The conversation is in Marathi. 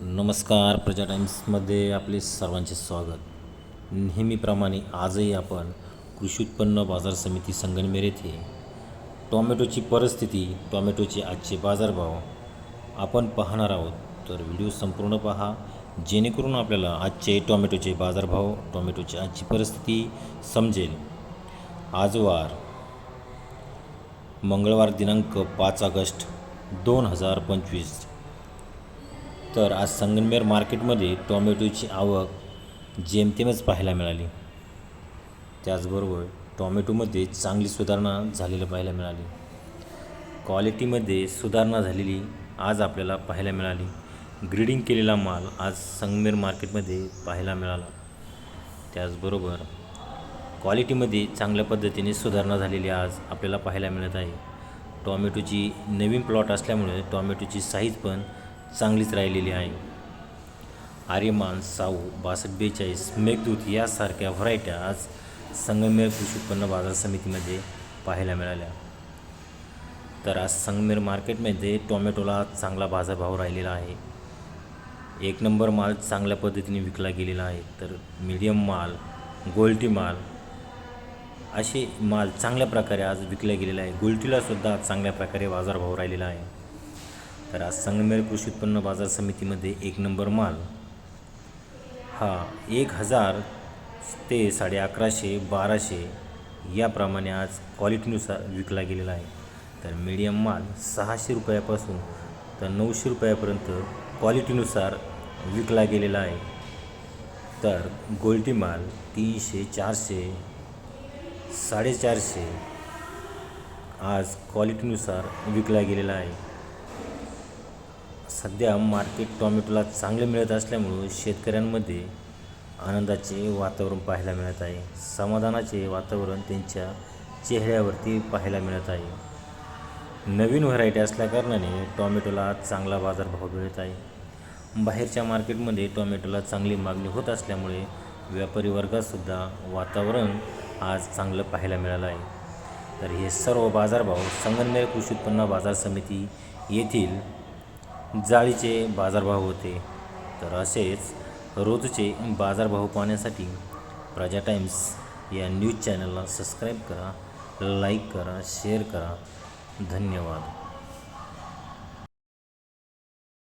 नमस्कार प्रजा टाईम्समध्ये आपले सर्वांचे स्वागत. नेहमीप्रमाणे आजही आपण कृषी उत्पन्न बाजार समिती संगणमेर येथे टॉमॅटोची परिस्थिती टॉमॅटोचे आजचे बाजारभाव आपण पाहणार आहोत. तर व्हिडिओ संपूर्ण पहा. जेणेकरून आपल्याला आजचे टॉमॅटोचे बाजारभाव टॉमॅटोची आजची परिस्थिती समजेल. आजवार मंगळवार दिनांक पाच ऑगस्ट दोन हजार पंचवीस. तर आज संगमनेर मार्केटमध्ये टॉमॅटोची आवक जेमतेमच पाहायला मिळाली. त्याचबरोबर टॉमॅटोमध्ये चांगली सुधारणा झालेली पाहायला मिळाली. क्वालिटीमध्ये सुधारणा झालेली आज आपल्याला पाहायला मिळाली. ग्रीडिंग केलेला माल आज संगमेर मार्केटमध्ये पाहायला मिळाला. त्याचबरोबर क्वालिटीमध्ये चांगल्या पद्धतीने सुधारणा झालेली आज आपल्याला पाहायला मिळत आहे. टॉमॅटोची नवीन प्लॉट असल्यामुळे टॉमॅटोची साईज पण चांगलीच राहिलेली आहे. आर्यमान साऊ बासष्ट बेचाळीस मेघदूत यासारख्या व्हरायट्या आज संगमेर कृषी उत्पन्न बाजार समितीमध्ये पाहायला मिळाल्या. तर आज संगमेर मार्केटमध्ये टोमॅटोला चांगला बाजारभाव राहिलेला आहे. एक नंबर माल चांगल्या पद्धतीने विकला गेलेला आहे. तर मीडियम माल गोल्टी माल असे माल चांगल्या प्रकारे आज विकला गेलेला आहे. गोल्टीलासुद्धा चांगल्या प्रकारे बाजारभाव राहिलेला आहे. तर आज संगमेर कृषी उत्पन्न बाजार समितीमध्ये एक नंबर माल. हा एक हजार ते साडे अकराशे बाराशे याप्रमाणे आज क्वालिटीनुसार विकला गेलेला आहे. तर मीडियम माल सहाशे रुपयापासून तर नऊशे रुपयापर्यंत क्वालिटीनुसार विकला गेलेला आहे. तर गोल्टी माल तीनशे चारशे साडेचारशे आज क्वालिटीनुसार विकला गेलेला आहे. सध्या मार्केट टॉमॅटोला चांगले मिळत असल्यामुळं शेतकऱ्यांमध्ये आनंदाचे वातावरण पाहायला मिळत आहे. समाधानाचे वातावरण त्यांच्या चेहऱ्यावरती पाहायला मिळत आहे. नवीन व्हरायटी असल्याकारणाने टॉमॅटोला चांगला बाजारभाव मिळत आहे. बाहेरच्या मार्केटमध्ये टॉमॅटोला चांगली मागणी होत असल्यामुळे व्यापारी वर्गातसुद्धा वातावरण आज चांगलं पाहायला मिळालं आहे. तर हे सर्व बाजारभाव संगमनेर कृषी उत्पन्न बाजार समिती येथील जाळीचे बाजारभाव होते. तर असेच रोजचे बाजारभाव पाहण्यासाठी प्रजा टाइम्स या न्यूज चॅनलला सबस्क्राईब करा लाईक करा शेअर करा. धन्यवाद.